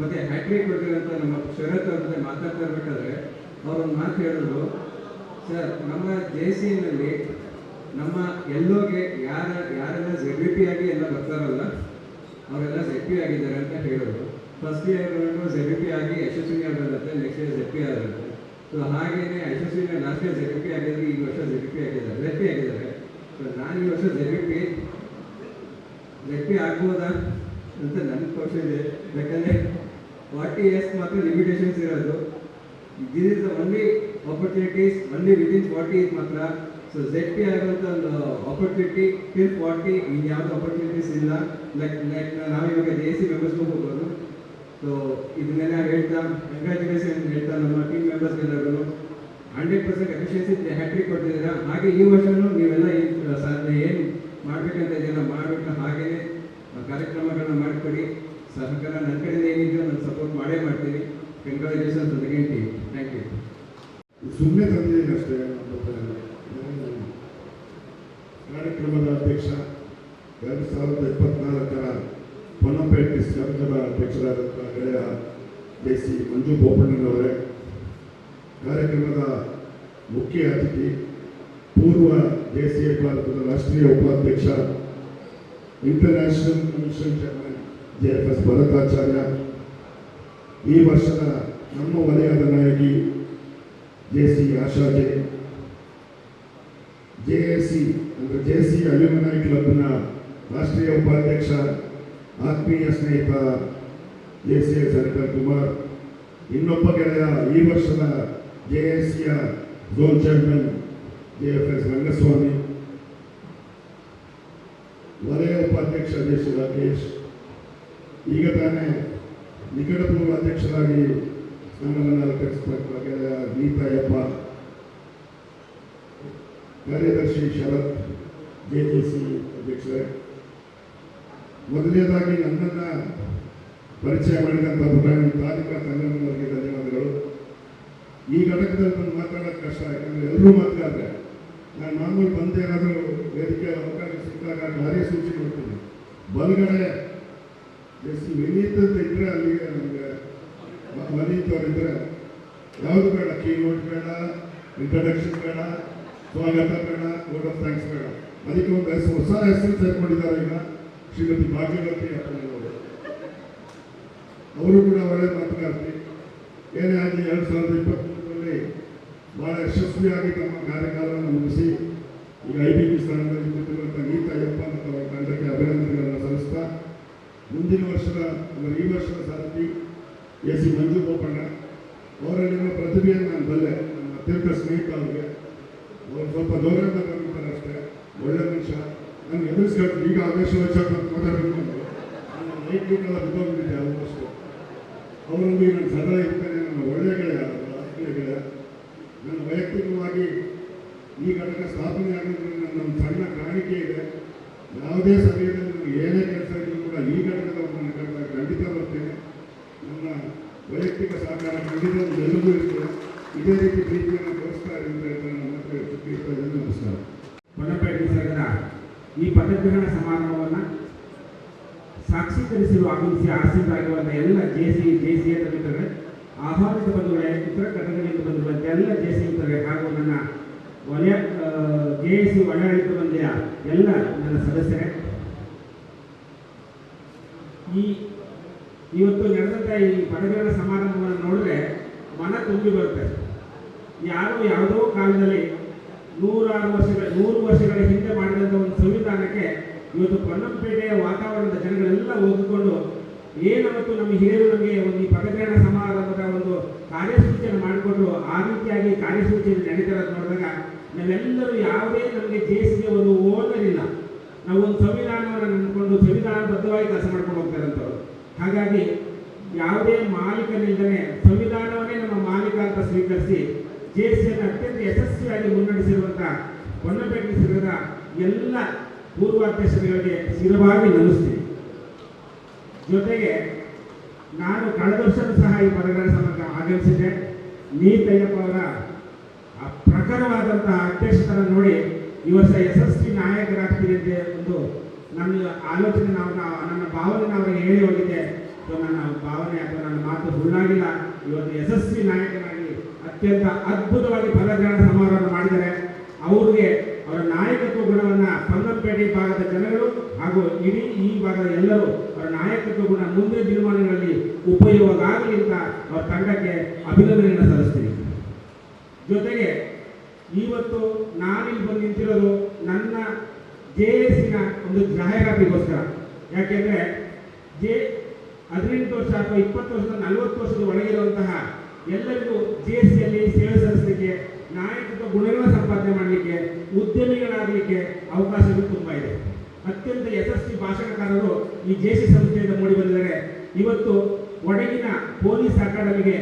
ವರ್ಷದ ಹೈಬ್ರಿಡ್ ಬಗ್ಗೆ ಅಂತ ನಮ್ಮ ಶರತ್ ಅವ್ರ ಜೊತೆ ಮಾತಾಡ್ತಾ ಇರ್ಬೇಕಾದ್ರೆ ಅವರೊಂದು ಮಾತು ಹೇಳಿದ್ರು ಸರ್, ನಮ್ಮ ಜೆ ಸಿ ನಲ್ಲಿ ನಮ್ಮ ಎಲ್ಲೋಗೆ ಯಾರ, ಯಾರೆಲ್ಲ ಜೆಡ್ ಬಿ ಪಿ ಆಗಿ ಎಲ್ಲ ಬರ್ತಾರಲ್ಲ, ಅವರೆಲ್ಲ ಜೆಡ್ ಪಿ ಆಗಿದ್ದಾರೆ ಅಂತ ಹೇಳಿದ್ರು ಫಸ್ಟ್ ಇಯರ್ ಜೆಡ್ ಪಿ ಆಗಿ ಯಶಸ್ವಿ ಆಗಿರುತ್ತೆ ನೆಕ್ಸ್ಟ್ ಇಯರ್ ಜೆಡ್ ಪಿ ಆಗಿರುತ್ತೆ ಸೊ ಹಾಗೇನೆ ಯಶಸ್ವಿ ಲಾಸ್ಟ್ ಇಯರ್ ಜೆಡ್ ಪಿ ಆಗಿದ್ರೆ ಈ ವರ್ಷ ಜೆಡ್ ಪಿ ಆಗಿದ್ದಾರೆ ಜೆಡ್ ಪಿ ಆಗಿದ್ದಾರೆ. ಸೊ ನಾನು ಈ ವರ್ಷ ಜೆಡ್ ಪಿ ಜೆಡ್ ಪಿ ಆಗ್ಬೋದಾ? ಅಂತ ನನ್ನ ಕೋಶ ಇದೆ. ಯಾಕಂದರೆ ಫಾರ್ಟಿ ಇಯರ್ಸ್ ಮಾತ್ರ ಲಿಮಿಟೇಷನ್ಸ್ ಇರೋದು. This is the only opportunities only within forty years ಮಾತ್ರ. ಸೊ ಝೆಡ್ ಪಿ ಆಗುವಂಥ ಒಂದು ಆಪರ್ಚುನಿಟಿ ಟಿಲ್ ಫಾರ್ಟಿ ಇನ್ಯಾವುದು ಆಪರ್ಚುನಿಟೀಸ್ ಇಲ್ಲ. ಲೈಕ್ ಲೈಕ್ ನಾವಿವಾಗ ಜೆ ಸಿ ಮೆಂಬರ್ಸ್ಗೂ ಹೋಗ್ಬೋದು ಸೊ ಇದನ್ನೆಲ್ಲ ಹೇಳ್ತಾ ಕಂಗ್ರ್ಯಾಚುಲೇಷನ್ ಹೇಳ್ತಾ ನಮ್ಮ ಟೀಮ್ ಮೆಂಬರ್ಸ್ ಎಲ್ಲರೂ ಹಂಡ್ರೆಡ್ ಪರ್ಸೆಂಟ್ ಎಫಿಷಿಯನ್ಸಿ ಹ್ಯಾಟ್ರಿಕ್ ಕೊಟ್ಟಿದ್ದೀರಾ? ಹಾಗೆ ಈ ವರ್ಷನೂ ನೀವೆಲ್ಲ ಏನು ಮಾಡಬೇಕಂತ ಇದೆಯಲ್ಲ ಮಾಡಬೇಕು ಹಾಗೆಯೇ ಕಾರ್ಯಕ್ರಮಗಳನ್ನ ಮಾಡಿಕೊಡಿ. ಸಹಕಾರ ನನ್ನ ಕಡೆಯಿಂದ ಏನಿದೆ ನಾನು ಸಪೋರ್ಟ್ ಮಾಡೇ ಮಾಡ್ತೀನಿ ಕಂಗ್ರ್ಯಾಚುಲೇಷನ್ಸ್ ಟೀಮ್ ಥ್ಯಾಂಕ್ ಯು ಸುಮ್ಮನೆ ತಂದಿದ್ದೀನಿ ಅಷ್ಟೇ ಕಾರ್ಯಕ್ರಮದ ಅಧ್ಯಕ್ಷ, ಎರಡು ಸಾವಿರದ ಇಪ್ಪತ್ನಾಲ್ಕರ ಪೊನ್ನಪೇಟೆ ಸಂಘದ ಅಧ್ಯಕ್ಷರಾದಂಥ ಗೆಳೆಯ ಜೆ ಸಿ ಮಂಜು ಬೋಪಣ್ಣನವರೇ ಕಾರ್ಯಕ್ರಮದ ಮುಖ್ಯ ಅತಿಥಿ, ಪೂರ್ವ ದೇಶೀಯ ಭಾರತದ ರಾಷ್ಟ್ರೀಯ ಉಪಾಧ್ಯಕ್ಷ international commission chairman J F S Bharatacharya ಈ ವರ್ಷದ ನಮ್ಮ ವಲಯದ ನಾಯಕಿ J C Asha J J S C ಅಂದರೆ ಜೆ ಸಿ ಅಲ್ಯೂಮಿನೈ ಕ್ಲಬ್ನ ರಾಷ್ಟ್ರೀಯ ಉಪಾಧ್ಯಕ್ಷ, ಆತ್ಮೀಯ ಸ್ನೇಹಿತ J C S Harikar Kumar. ಇನ್ನೊಬ್ಬ ಗೆಳೆಯ ಈ ವರ್ಷದ ಜೆ ಎಸ್ ಸಿಯ zone chairman J F S Rangaswamy. ವಲಯ ಉಪಾಧ್ಯಕ್ಷ ಜೆ ಸಿ ರಾಕೇಶ್. ಈಗ ತಾನೇ ನಿಕಟಪೂರ್ವ ಅಧ್ಯಕ್ಷರಾಗಿ ಅಲಂಕರಿಸತಕ್ಕ ಗೀತಾ ಗೀತಾಯಪ್ಪ ಕಾರ್ಯದರ್ಶಿ ಶರತ್ ಜೆ ಜೆ ಸಿ ಅಧ್ಯಕ್ಷರೇ. ಮೊದಲನೇದಾಗಿ ನನ್ನನ್ನು ಪರಿಚಯ ಮಾಡಿದಂಥ ಪ್ರಧಾನಿ ತಾಲೂಕಾ ಸಂಗಮನವರಿಗೆ ಧನ್ಯವಾದಗಳು. ಈ ಘಟಕದಲ್ಲಿ ನಾನು ಮಾತಾಡೋದು ಕಷ್ಟ, ಯಾಕಂದರೆ ಎಲ್ಲರೂ ಮಾತಾಡ್ತಾರೆ ನಾನು ಮಾಮೂಲಿ ಬಂದೇನಾದರೂ ವೇದಿಕೆ ಅವಕಾಶ ಸಿಕ್ಕಾಗ ಕಾರ್ಯಸೂಚಿ ಕೊಡ್ತೀನಿ. ಬಲಗಡೆ ಎಷ್ಟು ವಿನೀತ್ ಅಂತ ಇದ್ರೆ ಅಲ್ಲಿಗೆ ನಮಗೆ ವನೀತ್ ಇದ್ದರೆ ಯಾವುದು ಬೇಡ ಕೀ ನೋಟ್ ಬೇಡ ಇಂಟ್ರಡಕ್ಷನ್ ಬೇಡ ಸ್ವಾಗತ ಬೇಡ ಕೋಡ್ ಆಫ್ ಥ್ಯಾಂಕ್ಸ್ ಬೇಡ ಅದಕ್ಕೆ ಒಂದು ಹೆಸರು, ಹೊಸ ಹೆಸರು ಸೇರ್ಕೊಂಡಿದ್ದಾರೆ ಈಗ, ಶ್ರೀಮತಿ ಭಾಗ್ಯವತಿ ಅಪ್ಪನವರು ಅವರು ಕೂಡ ಒಳ್ಳೆ ಮಾತುಗಾರ್ತಿ. ಏನೇ ಆಗಲಿ ಎರಡು ಸಾವಿರದ ಇಪ್ಪತ್ತ್ಮೂರರಲ್ಲಿ ಭಾಳ ಯಶಸ್ವಿಯಾಗಿ ತಮ್ಮ ಕಾರ್ಯಕಾಲವನ್ನು ಮುಗಿಸಿ, ಈಗ ಐ ಬಿ ಪಿ ಸ್ಥಾನದಲ್ಲಿ ಕೂತಿರುವಂಥ ಗೀತಾಯಪ್ಪ ಮತ್ತು ಅವರ ತಂಡಕ್ಕೆ ಅಭಿನಂದನೆಗಳನ್ನು ಸಲ್ಲಿಸ್ತಾ ಮುಂದಿನ ವರ್ಷದ ಅಂದರೆ ಈ ವರ್ಷದ ಸಾರಥಿ ಎ ಸಿ ಮಂಜು ಬೋಪಣ್ಣ ಅವರಲ್ಲಿರುವ ಪ್ರತಿಭೆಯನ್ನು ನಾನು ಬಲ್ಲೆ ನನ್ನ ಅತ್ಯಂತ ಸ್ನೇಹಿತ ಅವರಿಗೆ. ಅವರು ಸ್ವಲ್ಪ ಗೌರವ ಬಂದಿರ್ತಾರೆ ಅಷ್ಟೇ. ಒಳ್ಳೆ ಮನುಷ್ಯ. ನಾನು ಎದುರಿಸ್ಕೊಂಡು ಈಗ ವರ್ಷ ಮಾತಾಡಬೇಕು ಅಂದ್ರೆ, ನನ್ನ ಲೈಟ್ ಗೀಟೆಲ್ಲ ಬಿದ್ದೋಗ್ಬಿಟ್ಟಿದೆ ಆಲ್ಮೋಸ್ಟ್. ಅವರಲ್ಲಿ ನಾನು ಸದಾ ಇರ್ತೇನೆ. ನನ್ನ ಒಳ್ಳೆಯ ಗೆಳೆಯ ಆತ್ಮೀಯ ಗೆಳೆಯ. ನನ್ನ ವೈಯಕ್ತಿಕವಾಗಿ ಈ ಘಟಕ ಸ್ಥಾಪನೆ ಆಗೋದ್ರಿಂದ ನನ್ನ ಸಣ್ಣ ಕಾಣಿಕೆ ಇದೆ. ಯಾವುದೇ ಸಮಯದಲ್ಲಿ ನನಗೆ ಏನೇ ಕೆಲಸ ಇದ್ರೂ ಕೂಡ ಈ ಘಟಕದ ಕರೆದಾಗ ಖಂಡಿತ ವೈಯಕ್ತಿಕ ಸಹಕಾರ ಖಂಡಿತ ಎಲ್ಲರಿಗೂ ಇದೇ ರೀತಿ ಪ್ರೀತಿಯನ್ನು ತೋರಿಸ್ತಾ ಇರಿ ಅಂತ ಹೇಳ್ತಾ ನನ್ನ ಮಾತು ಮುಗಿಸ್ತಾ ಇದ್ದೇನೆ. ನಮಸ್ಕಾರ. ಈ ಪದಗ್ರಹಣ ಸಮಾರಂಭವನ್ನು ಸಾಕ್ಷೀಕರಿಸಲು ಆಗಮಿಸಿ ಆಸೀನರಾಗಿರುವಂಥ ಎಲ್ಲ ಜೆ ಸಿ ಜೆ ಸಿ ಮಿತ್ರರೇ ಆಹ್ವಾನಿತ ಉತ್ತರ ಕನ್ನಡದಿಂದ ಎಲ್ಲ ಜೆ ಸಿ ಮಿತ್ರರೇ ಹಾಗೂ ನನ್ನ ವಲಯ ಜೆ ಎಸ್ ಸಿ ಒಡಾಡಳಿತ ಬಂದೆಯ ಎಲ್ಲ ನನ್ನ ಸದಸ್ಯರೇ ಈ ಇವತ್ತು ನಡೆದಂಥ ಈ ಪದಗ್ರಹಣ ಸಮಾರಂಭವನ್ನು ನೋಡಿದ್ರೆ ಮನ ತುಂಬಿ ಬರುತ್ತೆ. ಯಾರು ಯಾವುದೋ ಕಾಲದಲ್ಲಿ ನೂರಾರು ವರ್ಷಗಳ, ನೂರು ವರ್ಷಗಳ ಹಿಂದೆ ಮಾಡಿದಂಥ ಒಂದು ಸಂವಿಧಾನಕ್ಕೆ ಇವತ್ತು ಪೊನ್ನಂಪೇಟೆಯ ವಾತಾವರಣದ ಜನಗಳೆಲ್ಲ ಓದಿಕೊಂಡು ಏನವತ್ತು ನಮ್ಮ ಹಿರಿಯರು ನಮಗೆ ಒಂದು ಈ ಪದಗ್ರಹಣ ಸಮಾರಂಭದ ಒಂದು ಕಾರ್ಯಸೂಚಿಯನ್ನು ಮಾಡಿಕೊಂಡು ಆ ರೀತಿಯಾಗಿ ಕಾರ್ಯಸೂಚಿಯನ್ನು ನಡೀತಾ ನೋಡಿದಾಗ ನಾವೆಲ್ಲರೂ ಯಾವುದೇ ನಮಗೆ ದೇಶಕ್ಕೆ ಒಂದು ಓದಲಿಲ್ಲ. ನಾವು ಒಂದು ಸಂವಿಧಾನವನ್ನು ನಂಬಿಕೊಂಡು ಸಂವಿಧಾನಬದ್ಧವಾಗಿ ಕೆಲಸ ಮಾಡ್ಕೊಂಡು ಹೋಗ್ತಾ ಇರೋಂಥವ್ರು ಹಾಗಾಗಿ ಯಾವುದೇ ಮಾಲೀಕನಿಲ್ಲದೆ ಸಂವಿಧಾನವನ್ನೇ ನಮ್ಮ ಮಾಲೀಕ ಅಂತ ಸ್ವೀಕರಿಸಿ ಜೆಎಸ್ಸಿಯನ್ನು ಅತ್ಯಂತ ಯಶಸ್ವಿಯಾಗಿ ಮುನ್ನಡೆಸಿರುವಂಥ ಹೊನ್ನಪೇಟೆ ಸಂಘದ ಎಲ್ಲ ಪೂರ್ವಾಧ್ಯಕ್ಷರುಗಳಿಗೆ ಸ್ಥಿರವಾಗಿ ನೆನೆಸ್ತೀನಿ. ಜೊತೆಗೆ ನಾನು ಕಳೆದ ವರ್ಷವೂ ಸಹ ಈ ಪದಗಳ ಸಂಬಂಧ ಆಗಮಿಸಿದ್ದೆ. ನೀತಯ್ಯಪ್ಪ ಅವರ ಪ್ರಖರವಾದಂತಹ ಅಧ್ಯಕ್ಷತನ ನೋಡಿ ಈ ವರ್ಷ ಯಶಸ್ವಿ ನಾಯಕರಾಗ್ತೀರಿ ಅಂತ ಒಂದು ನನ್ನ ಆಲೋಚನೆ ನಾವು, ನಾವು- ನನ್ನ ಭಾವನೆ ನಾವು ಹೇಳಿ ಹೋಗಿದೆ. ಸೊ ನನ್ನ ಭಾವನೆ ಅಥವಾ ನನ್ನ ಮಾತು ಸುಳ್ಳಾಗಿಲ್ಲ. ಇವತ್ತು ಯಶಸ್ವಿ ನಾಯಕನಾಗಿ ಅತ್ಯಂತ ಅದ್ಭುತವಾಗಿ ಪದಗ್ರಹಣ ಸಮಾರಂಭ ಮಾಡಿದ್ದಾರೆ. ಅವ್ರಿಗೆ ಅವರ ನಾಯಕತ್ವ ಗುಣವನ್ನು ಪಂಗಂಪೇಟೆ ಭಾಗದ ಜನಗಳು ಹಾಗೂ ಇಡೀ ಈ ಭಾಗದ ಎಲ್ಲರೂ ಅವರ ನಾಯಕತ್ವ ಗುಣ ಮುಂದಿನ ದಿನಮಾನಗಳಲ್ಲಿ ಉಪಯೋಗ ಆಗಲಿ ಅಂತ ಅವರ ತಂಡಕ್ಕೆ ಅಭಿನಂದನೆಯನ್ನು ಸಲ್ಲಿಸ್ತೀನಿ. ಜೊತೆಗೆ ಇವತ್ತು ನಾನಿಲ್ಲಿ ಬಂದು ನಿಂತಿರೋದು ನನ್ನ ಜೆ ಎಸ್ಸಿನ ಒಂದು ಜಾಹೀರಾತಿಗೋಸ್ಕರ. ಯಾಕೆಂದರೆ ಜೆ ಹದಿನೆಂಟು ವರ್ಷ ಅಥವಾ ಇಪ್ಪತ್ತು ವರ್ಷದ ನಲವತ್ತು ವರ್ಷದ ಒಳಗಿರುವಂತಹ ಎಲ್ಲರಿಗೂ ಜೆ ಎಸ್ ಸಿಯಲ್ಲಿ ಸೇವೆ ಸಲ್ಲಿಸಲಿಕ್ಕೆ, ನಾಯಕತ್ವ ಗುಣಗಳ ಸಂಪಾದನೆ ಮಾಡಲಿಕ್ಕೆ, ಉದ್ಯಮಿಗಳಾಗಲಿಕ್ಕೆ ಅವಕಾಶಗಳು ತುಂಬ ಇದೆ. ಅತ್ಯಂತ ಯಶಸ್ವಿ ಭಾಷಣಕಾರರು ಈ ಜೆ ಸಿ ಸಂಸ್ಥೆಯಿಂದ ಮೂಡಿ ಬಂದಿದ್ದಾರೆ. ಇವತ್ತು ಒಡಗಿನ ಪೊಲೀಸ್ ಅಕಾಡೆಮಿಗೆ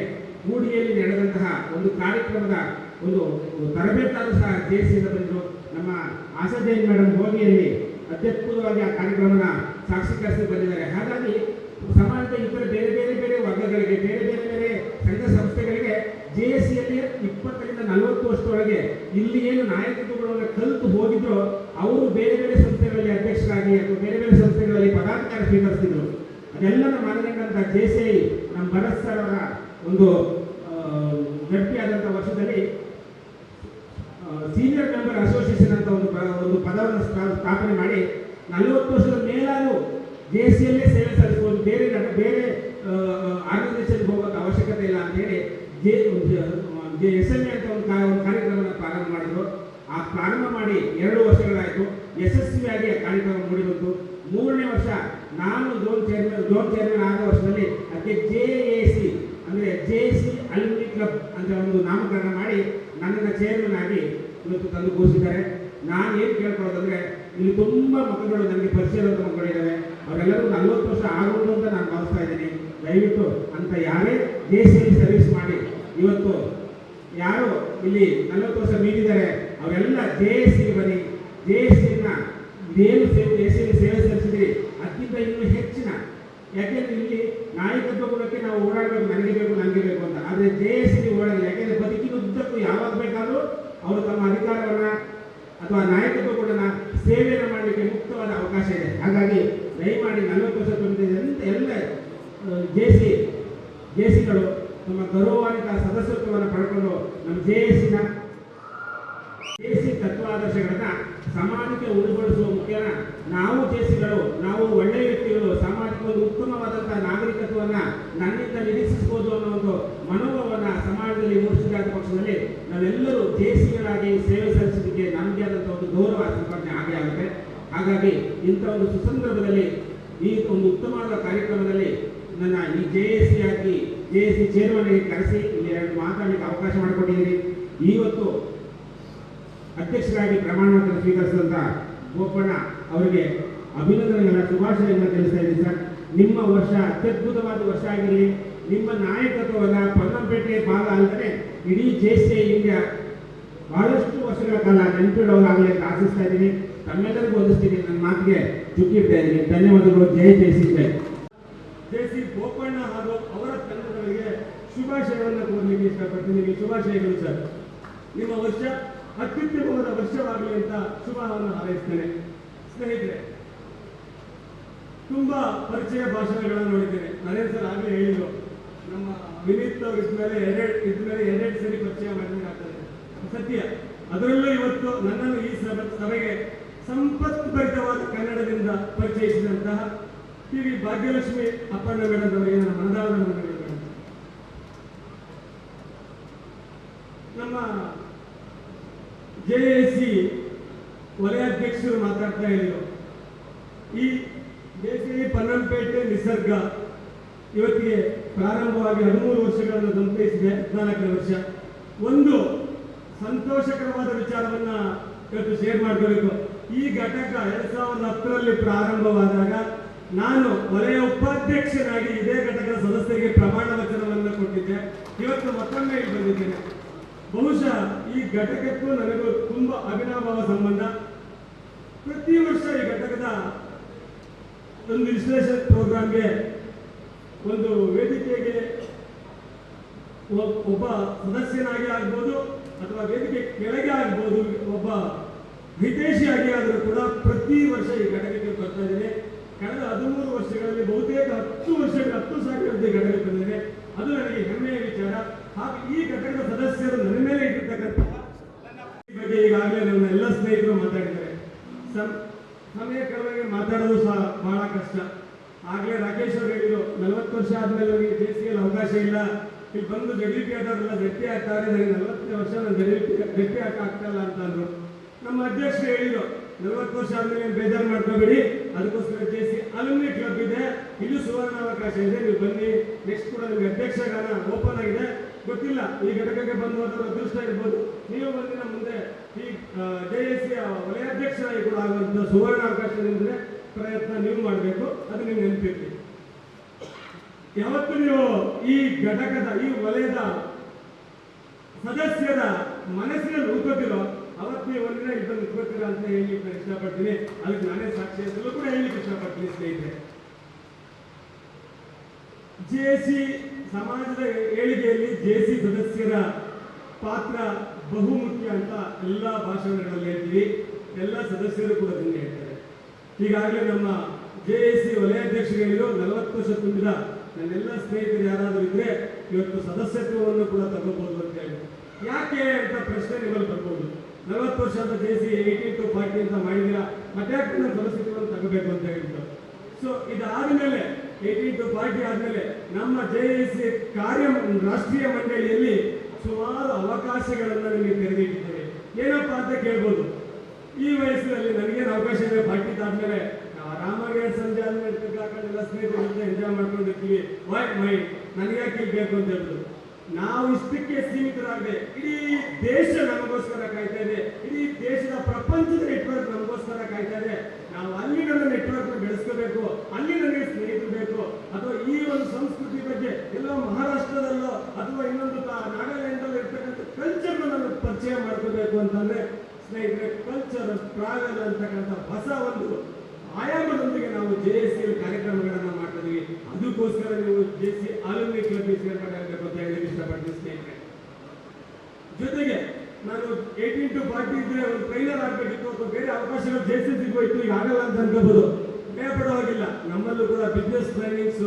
ಮೂಡಿಯಲ್ಲಿ ನಡೆದಂತಹ ಒಂದು ಕಾರ್ಯಕ್ರಮದ ಒಂದು ತರಬೇತಾದರೂ ಸಹ ಜೆ ಸಿಯಿಂದ ಬಂದರು ನಮ್ಮ ಆಶಾ ಜೈನ್ ಮೇಡಮ್ ಹೋಗಿಯಲ್ಲಿ ಅತ್ಯದ್ಭುತವಾಗಿ ಆ ಕಾರ್ಯಕ್ರಮನ ಸಾಕ್ಷೀಕರಿಸಿ ಬಂದಿದ್ದಾರೆ. ಹಾಗಾಗಿ ಸಮಾಜದ ಇತರ ಬೇರೆ ಬೇರೆ ಬೇರೆ ವರ್ಗಗಳಿಗೆ, ಬೇರೆ ಬೇರೆ ಬೇರೆ ಸಂಘ ಸಂಸ್ಥೆಗಳಿಗೆ ಜೆ ಎಸ್ ಸಿಯಲ್ಲಿ ಇಪ್ಪತ್ತರಿಂದ ನಲವತ್ತು ವರ್ಷದೊಳಗೆ ಇಲ್ಲಿ ಏನು ನಾಯಕತ್ವಗಳನ್ನು ಕಲಿತು ಹೋಗಿದ್ರು ಅವರು ಬೇರೆ ಬೇರೆ ಸಂಸ್ಥೆಗಳಲ್ಲಿ ಅಧ್ಯಕ್ಷರಾಗಿ ಅಥವಾ ಬೇರೆ ಬೇರೆ ಸಂಸ್ಥೆಗಳಲ್ಲಿ ಪದಾಧಿಕಾರಿ ಸ್ವೀಕರಿಸಿದ್ರು. ಅದೆಲ್ಲನ ಮನಗಂಡಂತ ಜೆ ಸಿ ಐ, ನಮ್ಮ ಭರತ್ ಸರ್ ಅವರ ಒಂದು ಗಟ್ಟಿಯಾದಂಥ ಸೀನಿಯರ್ ಮೆಂಬರ್ ಅಸೋಸಿಯೇಷನ್ ಅಂತ ಒಂದು ಒಂದು ಪದವನ್ನು ಸ್ಥಾ- ಸ್ಥಾಪನೆ ಮಾಡಿ ನಲವತ್ತು ವರ್ಷದ ಮೇಲಾದರೂ ಜೆ ಸಿಯಲ್ಲೇ ಸೇವೆ ಸಲ್ಲಿಸಬಹುದು ಬೇರೆ ಬೇರೆ ಆರ್ಗನೈಸೇಷನ್ಗೆ ಹೋಗೋಕೆ ಅವಶ್ಯಕತೆ ಇಲ್ಲ ಅಂತ ಹೇಳಿ ಜೆ ಎಸ್ ಎಂ ಎ ಅಂತ ಒಂದು ಕಾರ್ಯಕ್ರಮವನ್ನು ಪ್ರಾರಂಭ ಮಾಡಿದರು. ಆ ಪ್ರಾರಂಭ ಮಾಡಿ ಎರಡು ವರ್ಷಗಳಾಯಿತು. ಯಶಸ್ವಿಯಾಗಿ ಆ ಕಾರ್ಯಕ್ರಮ ಮೂಡಿ ಮೂರನೇ ವರ್ಷ ನಾನು ಝೋನ್ ಚೇರ್ಮನ್ ಝೋನ್ ಚೇರ್ಮನ್ ಆದ ವರ್ಷದಲ್ಲಿ ಅದಕ್ಕೆ ಜೆ ಎ ಸಿ ಅಂದರೆ ಜೆ ಸಿ ಅಲ್ಯೂಮಿನಿ ಕ್ಲಬ್ ಅಂತ ಒಂದು ನಾಮಕರಣ ಮಾಡಿ ನನ್ನನ್ನು ಚೇರ್ಮನ್ ಆಗಿ ಇವತ್ತು ತಂದು ಕೂರಿಸಿದ್ದಾರೆ. ನಾನು ಏನು ಕೇಳ್ಕೊಳ್ಳೋದಂದ್ರೆ, ಇಲ್ಲಿ ತುಂಬ ಮಕ್ಕಳು ನನಗೆ ಪರಿಚಯದಂತ ಮಕ್ಕಳಿದ್ದಾವೆ ಅವರೆಲ್ಲರೂ ನಲ್ವತ್ತು ವರ್ಷ ಆಗೋದು ಅಂತ ನಾನು ಭಾವಿಸ್ತಾ ಇದ್ದೀನಿ. ದಯವಿಟ್ಟು ಅಂತ ಯಾರೇ ಜೆ ಸರ್ವಿಸ್ ಮಾಡಿ, ಇವತ್ತು ಯಾರು ಇಲ್ಲಿ ನಲವತ್ತು ವರ್ಷ ಮೀರಿದ್ದಾರೆ, ಅವರೆಲ್ಲ ಜೆ ಎಸ್ ಸಿ ಬನ್ನಿ. ಜೆ ಎಸ್ ಸಿನ ಏನು ಸೇವೆ ಜೆ ಸಿ ಸೇವೆ ಸಲ್ಲಿಸಿದ್ರಿ? ಅತ್ಯಂತ ಇನ್ನೂ ಹೆಚ್ಚಿನ. ಯಾಕೆಂದ್ರೆ ಇಲ್ಲಿ ನಾಯಕತ್ವ ಗುಣಕ್ಕೆ ನಾವು ಓಡಾಡಬೇಕು, ನನಗೆ ಬೇಕು ನನಗೆ ಬೇಕು ಅಂತ. ಆದರೆ ಜೆ ಎಸ್ ಸಿ ಯಾಕೆಂದ್ರೆ ಬದುಕಿನ ಉದ್ದಕ್ಕೂ ಯಾವಾಗ ಬೇಕಾದರೂ ಅವರು ತಮ್ಮ ಅಧಿಕಾರವನ್ನು ಅಥವಾ ನಾಯಕತ್ವ ಕೂಡ ಸೇವೆಯನ್ನು ಮಾಡಲಿಕ್ಕೆ ಮುಕ್ತವಾದ ಅವಕಾಶ ಇದೆ. ಹಾಗಾಗಿ ದಯಮಾಡಿ ನಲವತ್ತು ವರ್ಷ ತುಂಬಿದ. ಎಲ್ಲ ಜೆ ಸಿ ಜೆ ಸಿಗಳು ತಮ್ಮ ಗೌರವಾನ್ವಿತ ಸದಸ್ಯತ್ವವನ್ನು ಪಡ್ಕೊಂಡು ನಮ್ಮ ಜೆ ಎಸ್ ಸಿನ ಜೆ ಸಿ ತತ್ವಾದರ್ಶಗಳನ್ನ ಸಮಾಜಕ್ಕೆ ಉಳಿಗೊಳಿಸುವ ಮುಖ್ಯನ ನಾವು ಜೇಸಿಗಳು ನಾವು ಒಳ್ಳೆಯ ವ್ಯಕ್ತಿಗಳು ಸಮಾಜಕ್ಕೆ ಒಂದು ಉತ್ತಮವಾದಂತಹ ನಾಗರಿಕತ್ವವನ್ನ ನನ್ನಿಂದ ನಿರೀಕ್ಷಿಸಬಹುದು ಅನ್ನೋ ಒಂದು ಮನೋಭಾವನ ಸಮಾಜದಲ್ಲಿ ಮೂಡಿಸಿದ ಪಕ್ಷದಲ್ಲಿ ನಾವೆಲ್ಲರೂ ಜೇಸಿಗಳಾಗಿ ಸೇವೆ ಸಲ್ಲಿಸೋದಕ್ಕೆ ನಮಗೆ ಆದಂತಹ ಒಂದು ಗೌರವ ಸಂಪಾದನೆ ಆಗೇ ಆಗುತ್ತೆ. ಹಾಗಾಗಿ ಇಂಥ ಒಂದು ಸುಸಂದರ್ಭದಲ್ಲಿ ಈ ಒಂದು ಉತ್ತಮವಾದ ಕಾರ್ಯಕ್ರಮದಲ್ಲಿ ನನ್ನ ಈ ಜೆ ಎಸ್ ಸಿ ಆಗಿ ಜೆ ಎಸ್ ಸಿ ಚೇರ್ಮನ್ ಕರೆಸಿ ಇಲ್ಲಿ ಎರಡು ಮಾತಾಡಲಿಕ್ಕೆ ಅವಕಾಶ ಮಾಡಿಕೊಟ್ಟಿದ್ದೀರಿ. ಇವತ್ತು ಅಧ್ಯಕ್ಷರಾಗಿ ಪ್ರಮಾಣ ವಚನ ಸ್ವೀಕರಿಸಿದಂಥ ಗೋಪಣ್ಣ ಅವರಿಗೆ ಅಭಿನಂದನೆಗಳ ಶುಭಾಶಯಗಳನ್ನು ತಿಳಿಸ್ತಾ ಇದ್ದೀನಿ ಸರ್. ನಿಮ್ಮ ವರ್ಷ ಅತ್ಯದ್ಭುತವಾದ ವರ್ಷ ಆಗಿರಲಿ. ನಿಮ್ಮ ನಾಯಕತ್ವವನ್ನು ಪೊನ್ನಂಪೇಟೆ ಭಾಗ ಅಲ್ಲದೆ ಇಡೀ ಜೆ ಸಿ ಇಂಡಿಯಾ ಬಹಳಷ್ಟು ವರ್ಷಗಳ ಕಾಲ ನೆನಪಿಡೋರಾಗಲಿ ಅಂತ ಆಶಿಸ್ತಾ ಇದ್ದೀನಿ. ತಮ್ಮೆಲ್ಲರಿಗೂ ಓದಿಸ್ತೀನಿ ನನ್ನ ಮಾತಿಗೆ ಚುಕ್ಕಿಡ್ತಾ ಇದ್ದೀನಿ. ಧನ್ಯವಾದಗಳು. ಜೈ ಜೈ ಸಿ ಜೈ. ಗೋಪಣ್ಣ ಬೋಪಣ್ಣ ಹಾಗೂ ಅವರ ತಂಡಗಳಿಗೆ ಶುಭಾಶಯಗಳನ್ನು ಕೋರಲಿಕ್ಕೆ ಇಷ್ಟಪಡ್ತೀನಿ. ಶುಭಾಶಯಗಳು ಸರ್. ನಿಮ್ಮ ವರ್ಷ ಅತ್ಯುತ್ತಮವಾದ ವರ್ಷವಾಗಲಿ ಅಂತ ಶುಭವನ್ನು ಹಾರೈಸ್ತೇನೆ. ಸ್ನೇಹಿತರೆ, ತುಂಬಾ ಪರಿಚಯ ಭಾಷಣಗಳನ್ನು ನೋಡಿದ್ದೇನೆ. ನರೇಂದ್ರ ಸರ್ ಆಗಲೇ ಹೇಳಿದ್ರು. ನಮ್ಮ ವಿನೀತ್ ಅವ್ರ ಇದ್ಮೇಲೆ ಎರಡು ಇದ್ಮೇಲೆ ಎರಡೆರಡು ಸರಿ ಪರಿಚಯ ಮಾಡಬೇಕಾಗ್ತದೆ ಸತ್ಯ. ಅದರಲ್ಲೂ ಇವತ್ತು ನನ್ನನ್ನು ಈ ಸಭೆ, ಸಭೆಗೆ ಸಂಪತ್ಭರಿತವಾದ ಕನ್ನಡದಿಂದ ಪರಿಚಯಿಸಿದಂತಹ T V Bhagyalakshmi Appanna madam ಅವರಿಗೆ ನನ್ನ ಮನದಾಳದ ನಮ್ಮ ಜೆ ಎಸ್ ಸಿ ವಲಯಾಧ್ಯಕ್ಷರು ಮಾತಾಡ್ತಾ ಇದ್ರು. ಈ ದೇಸಿ ಪನ್ನಂಪೇಟೆ ನಿಸರ್ಗ ಇವತ್ತಿಗೆ ಪ್ರಾರಂಭವಾಗಿ ಹದಿಮೂರು ವರ್ಷಗಳನ್ನು ಸಂತೈಸಿದೆ ಹದಿನಾಲ್ಕನೇ ವರ್ಷ. ಒಂದು ಸಂತೋಷಕರವಾದ ವಿಚಾರವನ್ನ ಇವತ್ತು ಶೇರ್ ಮಾಡ್ಕೋಬೇಕು. ಈ ಘಟಕ ಎರಡ್ ಸಾವಿರದ ಹತ್ತರಲ್ಲಿ ಪ್ರಾರಂಭವಾದಾಗ ನಾನು ವಲಯ ಉಪಾಧ್ಯಕ್ಷನಾಗಿ ಇದೇ ಘಟಕದ ಸದಸ್ಯರಿಗೆ ಪ್ರಮಾಣ ವಚನವನ್ನು ಕೊಟ್ಟಿದ್ದೆ. ಇವತ್ತು ಮತ್ತೊಮ್ಮೆ ಬಂದಿದ್ದೇನೆ. ಬಹುಶಃ ಈ ಘಟಕಕ್ಕೂ ನನಗೂ ತುಂಬಾ ಅವಿನಾಭಾವ ಸಂಬಂಧ. ಪ್ರತಿ ವರ್ಷ ಈ ಘಟಕದ ಒಂದು ವಿಶ್ಲೇಷಣೆ ಪ್ರೋಗ್ರಾಂಗೆ ಒಂದು ವೇದಿಕೆಗೆ ಒಬ್- ಒಬ್ಬ ಸದಸ್ಯನಾಗಿ ಆಗ್ಬೋದು ಅಥವಾ ವೇದಿಕೆ ಕೆಳಗೆ ಆಗ್ಬೋದು, ಒಬ್ಬ ವಿದೇಶಿಯಾಗಿ ಆದರೂ ಕೂಡ ಪ್ರತಿ ವರ್ಷ ಈ ಘಟಕಕ್ಕೆ ಬರ್ತಾ ಇದ್ದೇನೆ. ಕಳೆದ ಹದಿಮೂರು ವರ್ಷಗಳಲ್ಲಿ ಬಹುತೇಕ ಹತ್ತು ವರ್ಷಗಳ ಹತ್ತು ಸಾವಿರ ಘಟಕಕ್ಕೆ ಬಂದಿದೆ. ಅದು ನನಗೆ ಹೆಮ್ಮೆಯ ವಿಚಾರ. ಹಾಗೆ ಈ ಘಟಕದ ಸದಸ್ಯರು ನನ್ನ ಮೇಲೆ ಇಟ್ಟಿರ್ತಕ್ಕಂತಹ ಬಗ್ಗೆ ಈಗಾಗಲೇ ನನ್ನ ಎಲ್ಲ ಸ್ನೇಹಿತರು ಮಾತಾಡಿದ್ದಾರೆ. ಸರ್ ಸಮಯ ಕಳೆದಾಗ ಮಾತಾಡೋದು ಸಹ ಬಹಳ ಕಷ್ಟ. ಆಗಲೇ ರಾಕೇಶ್ ಅವರು ಹೇಳಿದ್ರು, ನಲವತ್ತು ವರ್ಷ ಆದ್ಮೇಲೆ ನನಗೆ ಸಿ ಅವಕಾಶ ಇಲ್ಲ. ಇಲ್ಲಿ ಬಂದು ಜಡಿಪಿ ಆಟ ಗಟ್ಟಿ ಆಗ್ತಾರೆ, ನನಗೆ ನಲವತ್ತನೇ ವರ್ಷ ನಾನು ಗಟ್ಟಿ ಆಟ ಆಗ್ತಾ ಇಲ್ಲ ಅಂದ್ರು ನಮ್ಮ ಅಧ್ಯಕ್ಷರು ಹೇಳಿದ್ರು, ನಲವತ್ತು ವರ್ಷ ಆದ್ಮೇಲೆ ಬೇಜಾರು ಮಾಡ್ಕೋಬೇಡಿ, ಅದಕ್ಕೋಸ್ಕರ ಜೆ ಸಿ ಅಲುಮಿನಿ ಕ್ಲಬ್ ಇದೆ, ಇದು ಸುವರ್ಣ ಅವಕಾಶ ಇದೆ, ನೀವು ಬನ್ನಿ. ನೆಕ್ಸ್ಟ್ ಕೂಡ ನಿಮ್ಗೆ ಅಧ್ಯಕ್ಷಗಾನ ಓಪನ್ ಆಗಿದೆ. ಗೊತ್ತಿಲ್ಲ, ಈ ಘಟಕಕ್ಕೆ ಬಂದು ಹೋದವರು ಅದೃಷ್ಟ ಇರ್ಬೋದು. ನೀವು ಬಂದಿನ ಮುಂದೆ ಈ ಜೆ ಎಸ್ ಸಿ ವಲಯಾಧ್ಯಕ್ಷರಾಗಿ ಕೂಡ ಆಗುವಂತ ಸುವರ್ಣ ಅವಕಾಶ ನಿಮ್ಗೆ ಪ್ರಯತ್ನ ನೀವು ಮಾಡಬೇಕು, ಅದು ನೀವು ನೆನಪಿರ್ಲಿ. ಯಾವತ್ತು ನೀವು ಈ ಘಟಕದ, ಈ ವಲಯದ ಸದಸ್ಯರ ಮನಸ್ಸಿನಲ್ಲಿ ಉಳ್ಕೋತಿರೋ ಅವತ್ತು ಒಂದಿನ ಇದನ್ನು ಬಂದು ಅಂತ ಹೇಳಲಿಕ್ಕೆ ಇಷ್ಟಪಡ್ತೀನಿ ಅದಕ್ಕೆ ನಾನೇ ಸಾಕ್ಷಿ ಅಂತಲೂ ಕೂಡ ಹೇಳಲಿಕ್ಕೆ ಇಷ್ಟಪಡ್ತೀನಿ ಸ್ನೇಹಿತರೆ. ಜೆಸಿ ಸಮಾಜದ ಏಳಿಗೆಯಲ್ಲಿ ಜೆಸಿ ಸದಸ್ಯರ ಪಾತ್ರ ಬಹುಮುಖ್ಯ ಅಂತ ಎಲ್ಲ ಭಾಷಣಗಳಲ್ಲಿ ಹೇಳ್ತೀವಿ ಎಲ್ಲ ಸದಸ್ಯರು ಕೂಡ ಅದನ್ನು ಹೇಳ್ತಾರೆ. ಈಗಾಗಲೇ ನಮ್ಮ ಜೆ ಎಸ್ ಸಿ ವಲಯಾಧ್ಯಕ್ಷರು ನಲವತ್ತು ವರ್ಷ ತುಂಬಿದ ನನ್ನೆಲ್ಲ ಸ್ನೇಹಿತರು ಯಾರಾದರೂ ಇದ್ರೆ ಇವತ್ತು ಸದಸ್ಯತ್ವವನ್ನು ಕೂಡ ತಗೋಬಹುದು ಅಂತ ಹೇಳಿ. ಯಾಕೆ ಅಂತ ಪ್ರಶ್ನೆ ನಿಮ್ಮಲ್ಲಿ ಬರ್ಬೋದು. ನಲವತ್ತು ವರ್ಷ ಅಂತ J C eighteen to forty ಅಂತ ಮಾಡಿದೀರ ಮತ್ತೆ ಯಾಕೆ ನಾನು ಸದಸ್ಯತ್ವವನ್ನು ತಗೋಬೇಕು ಅಂತ ಹೇಳಿದ್ರು? ಸೊ ಇದಾದ ಮೇಲೆ ಏಯ್ಟೀನ್ ಟು ಫಾರ್ಟಿ ಆದ್ಮೇಲೆ ನಮ್ಮ ಜೆ ಸಿ ಕಾರ್ಯ ರಾಷ್ಟ್ರೀಯ ಮಂಡಳಿಯಲ್ಲಿ ಸುಮಾರು ಅವಕಾಶಗಳನ್ನು ನಿಮಗೆ ತೆರೆದಿಟ್ಟಿದ್ದೇವೆ ಏನಪ್ಪಾ ಅಂತ ಕೇಳ್ಬೋದು. ಈ ವಯಸ್ಸಿನಲ್ಲಿ ನನಗೇನು ಅವಕಾಶ ಇದೆ? ಫಾರ್ಟಿ ಆದ್ಮೇಲೆ ಆರಾಮಾಗಿ ಸಂಜೆ ಆದ್ಮೇಲೆ ಎಲ್ಲ ಸ್ನೇಹಿತರ ಎಂಜಾಯ್ ಮಾಡ್ಕೊಂಡಿರ್ತೀವಿ ವೈ ಮೈ ನನಗೆ ಯಾಕೆ ಬೇಕು ಅಂತ ಹೇಳಿದ್ರು ನಾವು ಇಷ್ಟಕ್ಕೆ ಸೀಮಿತರಾಗದೆ, ಇಡೀ ದೇಶ ನಮಗೋಸ್ಕರ ಕಾಯ್ತಾ ಇದೆ, ಇಡೀ ದೇಶದ ಪ್ರಪಂಚದ ನೆಟ್ವರ್ಕ್ ನಮಗೋಸ್ಕರ ಕಾಯ್ತಾ ಇದೆ. ನಾವು ಅಲ್ಲಿ ನನ್ನ ನೆಟ್ವರ್ಕ್ ಬೆಳೆಸ್ಕೋಬೇಕು, ಅಲ್ಲಿ ನನಗೆ ಸ್ನೇಹಿತರು ಬೇಕು, ಅಥವಾ ಈ ಒಂದು ಸಂಸ್ಕೃತಿ ಬಗ್ಗೆ ಎಲ್ಲೋ ಮಹಾರಾಷ್ಟ್ರದಲ್ಲೋ ಅಥವಾ ಇನ್ನೊಂದು ನಾಗಾಲ್ಯಾಂಡ್ ಅಲ್ಲಿ ಇರ್ತಕ್ಕಂಥ ಕಲ್ಚರ್ ನಾನು ಪರಿಚಯ ಮಾಡ್ಕೋಬೇಕು ಅಂತಂದ್ರೆ, ಸ್ನೇಹಿತರೆ ಕಲ್ಚರ್ ಟ್ರಾವೆಲ್ ಅಂತಕ್ಕಂಥ ಹೊಸ ಒಂದು ಆಯಾಮದೊಂದಿಗೆ ನಾವು ಜೆ ಎಸ್ ಸಿ ಕಾರ್ಯಕ್ರಮಗಳನ್ನು ಮಾಡ್ತಾ ಇದೀವಿ ಅದಕ್ಕೋಸ್ಕರ ನೀವು ಜೆ ಸಿ ಆಲೂಮಿ ಕ್ಲಬ್ ಸೇರ್ಪಡೆಯಾಗಬೇಕು ಅಂತ ಹೇಳಿ ಇಷ್ಟಪಡ್ತೀನಿ ಜೊತೆಗೆ ನಾನು ಏಯ್ಟೀನ್ ಟು ಫಾರ್ಟಿ ಇದ್ರೆ ಒಂದು ಟ್ರೈನರ್ ಆಗಬೇಕಿತ್ತು ಅಥವಾ ಬೇರೆ ಅವಕಾಶಗಳು ಜೆ ಸಿ ಸಿಗೋಯ್ತು ಈಗ ಆಗಲ್ಲ ಅಂತ ಅನ್ಕೋಬಹುದು ಭಯಪಡೋವಾಗಿಲ್ಲ. ನಮ್ಮಲ್ಲೂ ಕೂಡ ಬಿಸ್ನೆಸ್ ಟ್ರೈನಿಂಗ್ಸ್